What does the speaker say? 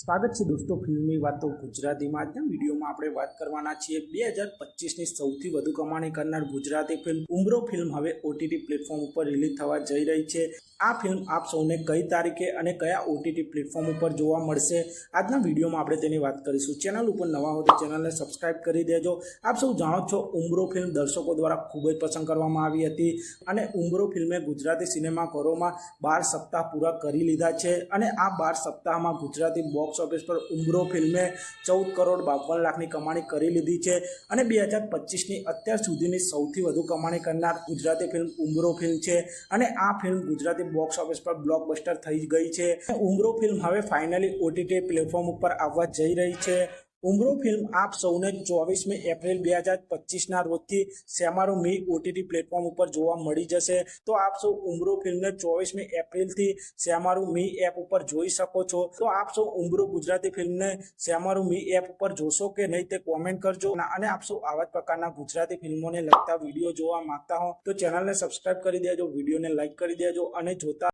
સ્વાગત છે દોસ્તો ફિલ્મની વાતો ગુજરાતીમાં આજના વિડીયોમાં આપણે વાત કરવાના છીએ બે હજાર પચીસની સૌથી વધુ કમાણી કરનાર ગુજરાતી ફિલ્મ ઉમરો ફિલ્મ. હવે ઓટીટી પ્લેટફોર્મ ઉપર રિલીઝ થવા જઈ રહી છે. આ ફિલ્મ આપ સૌને કઈ તારીખે અને કયા ઓટીટી પ્લેટફોર્મ ઉપર જોવા મળશે આજના વિડીયોમાં આપણે તેની વાત કરીશું. ચેનલ ઉપર નવા હો તો ચેનલને સબસ્ક્રાઇબ કરી દેજો. આપ સૌ જાણો છો ઉમરો ફિલ્મ દર્શકો દ્વારા ખૂબ જ પસંદ કરવામાં આવી હતી અને ઉમરો ફિલ્મે ગુજરાતી સિનેમાઘરોમાં બાર સપ્તાહ પૂરા કરી લીધા છે અને આ બાર સપ્તાહમાં ગુજરાતી બોક્સ ઓફિસ પર ઉમરો ફિલ્મે ચૌદ કરોડ બાવન લાખની કમાણી કરી લીધી છે અને બે હજાર પચીસની અત્યાર સુધીની સૌથી વધુ કમાણી કરનાર ગુજરાતી ફિલ્મ ઉમરો ફિલ્મ છે અને આ ફિલ્મ ગુજરાતી બોક્સ ઓફિસ પર બ્લોકબસ્ટર થઈ ગઈ છે. ઉમરો ફિલ્મ હવે ફાઇનલી ઓટીટી પ્લેટફોર્મ ઉપર આવવા જઈ રહી છે. ઉમરો ફિલ્મ આપ સૌને ચોવીસમી એપ્રિલ બે હજાર પચીસના રોજથી સેમારો મી ઓટીટી પ્લેટફોર્મ ઉપર જોવા મળી જશે. તો આપ સૌ ઉમરો ફિલ્મને ચોવીસમી એપ્રિલથી સેમારો મી એપ ઉપર જોઈ શકો છો. તો આપ સૌ ઉમરો ગુજરાતી ફિલ્મને સેમારો મી એપ ઉપર જોશો કે નહીં તે કોમેન્ટ કરજો. અને આપ સૌ આવા જ પ્રકારના ગુજરાતી ફિલ્મોને લગતા વીડિયો જોવા માંગતા હો તો ચેનલને સબસ્ક્રાઇબ કરી દેજો, વિડીયોને લાઇક કરી દેજો અને જોતા